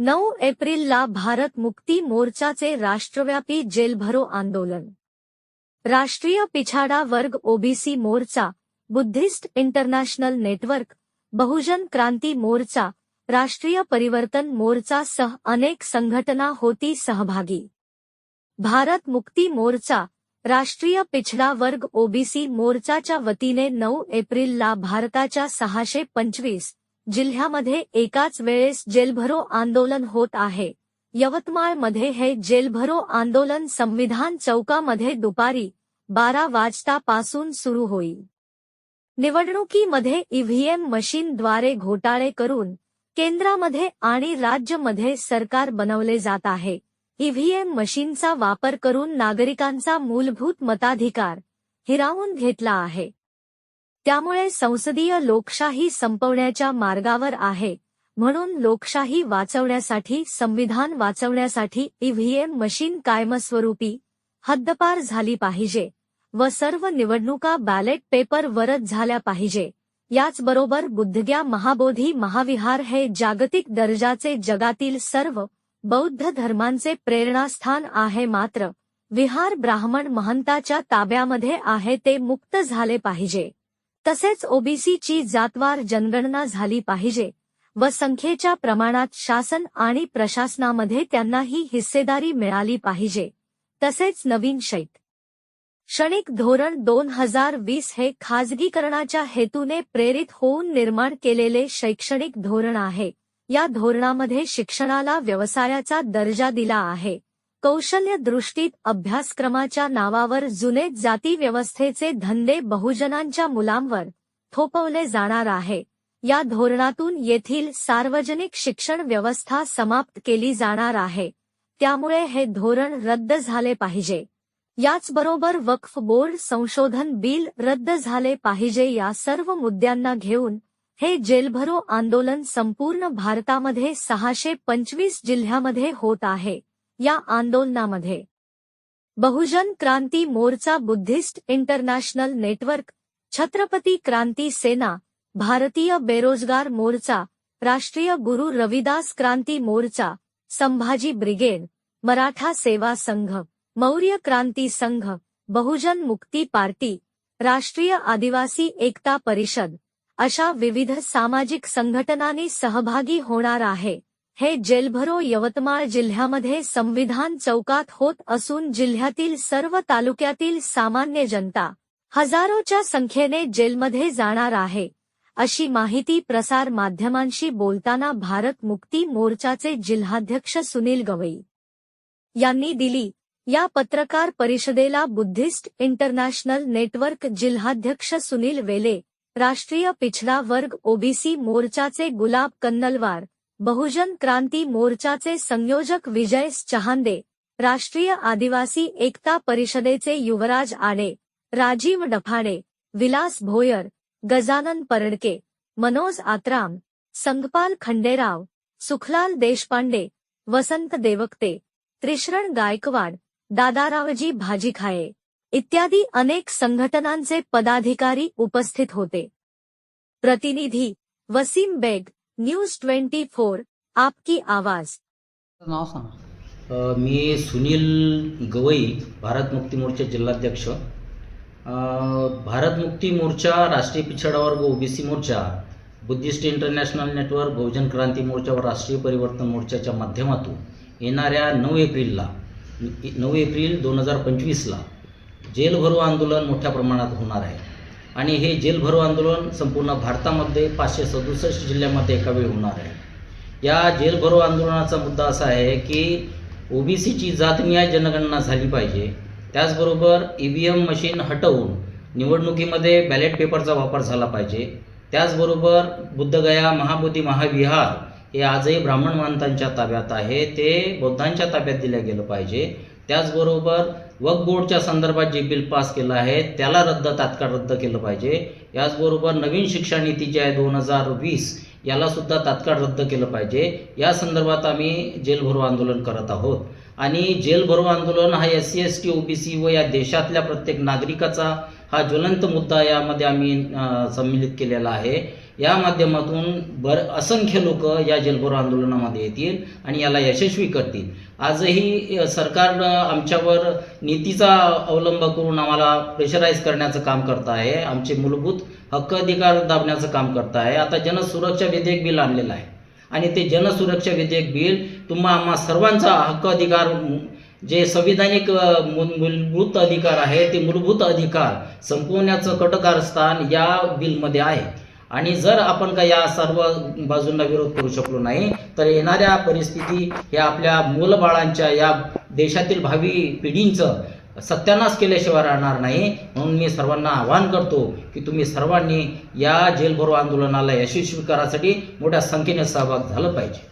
नऊ एप्रिलला भारत मुक्ती मोर्चाचे राष्ट्रव्यापी जेलभरो आंदोलन. Rashtriya Pichhada Varg OBC Morcha Buddhist International Network Bahujan Kranti Morcha Rashtriya Parivartan Morcha सह अनेक संघटना होती सहभागी. भारत मुक्ती मोर्चा राष्ट्रीय पिछडा वर्ग ओबीसी मोर्चाच्या वतीने नऊ एप्रिलला भारताच्या सहाशे पंचवीस जिल्ह्यामध्ये एकाच वेळेस जेलभरो आंदोलन होत आहे. यवतमाळमध्ये हे जेलभरो आंदोलन संविधान चौकामध्ये दुपारी बारा वाजतापासून सुरू होईल. निवडणुकीमध्ये ईव्हीएम मशीनद्वारे घोटाळे करून केंद्रामध्ये आणि राज्यमध्ये सरकार बनवले जात आहे. ईव्हीएम मशीनचा वापर करून नागरिकांचा मूलभूत मताधिकार हिरावून घेतला आहे. त्यामुळे संसदीय लोकशाही संपवण्याच्या मार्गावर आहे. म्हणून लोकशाही वाचवण्यासाठी संविधान वाचवण्यासाठी ईव्हीएम मशीन कायमस्वरूपी हद्दपार झाली पाहिजे व सर्व निवडणुका बॅलेट पेपर वरच झाल्या पाहिजे. याचबरोबर बुद्धग्या महाबोधी महाविहार हे जागतिक दर्जाचे जगातील सर्व बौद्ध धर्मांचे प्रेरणास्थान आहे मात्र विहार ब्राह्मण महंताच्या ताब्यामध्ये आहे ते मुक्त झाले पाहिजे. तसेच ओबीसीची जातवार जनगणना झाली पाहिजे व संख्येच्या प्रमाणात शासन आणि प्रशासनामध्ये त्यांनाही हिस्सेदारी मिळाली पाहिजे. तसेच नवीन शैत. क्षणिक धोरण दोन हजार वीस हे खाजगीकरणाच्या हेतूने प्रेरित होऊन निर्माण केलेले शैक्षणिक धोरण आहे. या धोरणामध्ये शिक्षणाला व्यवसायाचा दर्जा दिला आहे. कौशल्य दृष्टीत अभ्यासक्रमाच्या नावावर जुने जाती व्यवस्थेचे धंदे बहुजनांच्या मुलांवर थोपवले जाणार आहे. या धोरणातून येथील सार्वजनिक शिक्षण व्यवस्था समाप्त केली जाणार आहे. त्यामुळे हे धोरण रद्द झाले पाहिजे. याचबरोबर वक्फ बोर्ड संशोधन बिल रद्द झाले पाहिजे. या सर्व मुद्द्यांना घेऊन हे जेलभरो आंदोलन संपूर्ण भारतामध्ये सहाशे पंचवीस जिल्ह्यामध्ये होत आहे. या आंदोलनामध्ये. Bahujan Kranti Morcha Buddhist International Network, Chhatrapati Kranti Sena, Bharatiya Berojgar Morcha, Rashtriya Guru Ravidas Kranti Morcha, Sambhaji Brigade, Maratha Seva Sangh, Maurya क्रांती संघ, बहुजन मुक्ती पार्टी, राष्ट्रीय आदिवासी एकता परिषद, अशा विविध सामाजिक संघटनांनी सहभागी होणार आहे. हे जेलभरो यवतमाळ जिल्ह्यामध्ये संविधान चौकात होत असून जिल्ह्यातील सर्व तालुक्यातील सामान्य जनता हजारोच्या संख्येने जेलमध्ये जाणार आहे. अशी माहिती प्रसार माध्यमांशी बोलताना भारत मुक्ती मोर्चाचे जिल्हाध्यक्ष सुनील गवई यांनी दिली. या पत्रकार परिषदेला बुद्धिस्ट इंटरनॅशनल नेटवर्क जिल्हाध्यक्ष सुनील वेले राष्ट्रीय पिछडा वर्ग ओबीसी मोर्चाचे गुलाब कन्नलवार बहुजन क्रांती मोर्चाचे संयोजक विजय चहांदे राष्ट्रीय आदिवासी एकता परिषदेचे युवराज आडे राजीव डफाडे विलास भोयर गजानन परडके मनोज आत्राम संगपाल खंडेराव सुखलाल देशपांडे वसंत देवकते त्रिशरण गायकवाड दादारावजी भाजीखाये इत्यादी अनेक संघटनांचे पदाधिकारी उपस्थित होते. प्रतिनिधी Wasim Baig news twenty four आपकी आवाज. नाव सांगा. अ, मी सुनील गवई भारत मुक्ती मोर्चा जिल्हाध्यक्ष. अ, भारत मुक्ती Morcha Rashtriya Pichhada Varg OBC Morcha Buddhist International Network Bahujan Kranti Morcha व राष्ट्रीय परिवर्तन मोर्चाच्या माध्यमातून येणाऱ्या नऊ एप्रिलला नऊ एप्रिल दोन हजार पंचवीसला जेल भरो आंदोलन मोठ्या प्रमाणात होणार आहे. आणि हे जेलभरो आंदोलन संपूर्ण भारतामध्ये पाचशे सदुसष्ट जिल्ह्यामध्ये एका वेळी होणार आहे. या जेलभरो आंदोलनाचा मुद्दा असा आहे की ओबीसीची जातनिहाय जनगणना झाली पाहिजे. त्याचबरोबर ई व्ही एम मशीन हटवून निवडणुकीमध्ये बॅलेट पेपरचा वापर झाला पाहिजे. त्याचबरोबर बुद्धगया महाबोधी महाविहार हे आजही ब्राह्मण महंतांच्या ताब्यात आहे. ते बौद्धांच्या ताब्यात दिलं गेलं पाहिजे. त्याचबरोबर वक्फ बोर्डच्या संदर्भात जे बिल पास केलं आहे त्याला रद्द तात्काळ रद्द केलं पाहिजे. याचबरोबर नवीन शिक्षा नीती जी आहे दोन हजार वीस यालासुद्धा तात्काळ रद्द केलं पाहिजे. या संदर्भात आम्ही जेल भरो आंदोलन करत आहोत. आणि जेल भरो आंदोलन हा S C S T OBC व या देशातल्या प्रत्येक नागरिकाचा हा ज्वलंत मुद्दा यामध्ये आम्ही संमिलित सम्मिलित केलेला आहे. या माध्यमातून भर असंख्य लोक या जलभरो आंदोलनामध्ये येतील आणि याला यशस्वी करतील. आजही सरकार आमच्यावर नीतीचा अवलंब करून आम्हाला प्रेशराईज करण्याचं काम करत आहे. आमचे मूलभूत हक्क अधिकार दाबण्याचं काम करत आहे. आता जनसुरक्षा विधेयक बिल आणलेलं आहे. आणि ते जनसुरक्षा विधेयक बिल तुम्हा आम्हा सर्वांचा हक्क अधिकार जे संविधानिक मूलभूत अधिकार आहे ते मूलभूत अधिकार संपवण्याचं कटकारस्थान या बिलमध्ये आहे. आणि जर आपण का या सर्व बाजूंना विरोध करू शकलो नाही तर येणाऱ्या परिस्थिती या आपल्या मूलबाळांच्या या देशातील भावी पिढींचं सत्यानाश केल्याशिवाय राहणार नाही. म्हणून मी सर्वांना आवाहन करतो की तुम्ही सर्वांनी या जेलभरो आंदोलनाला यशस्वी करासाठी मोठ्या संख्येने सहभाग झाला पाहिजे.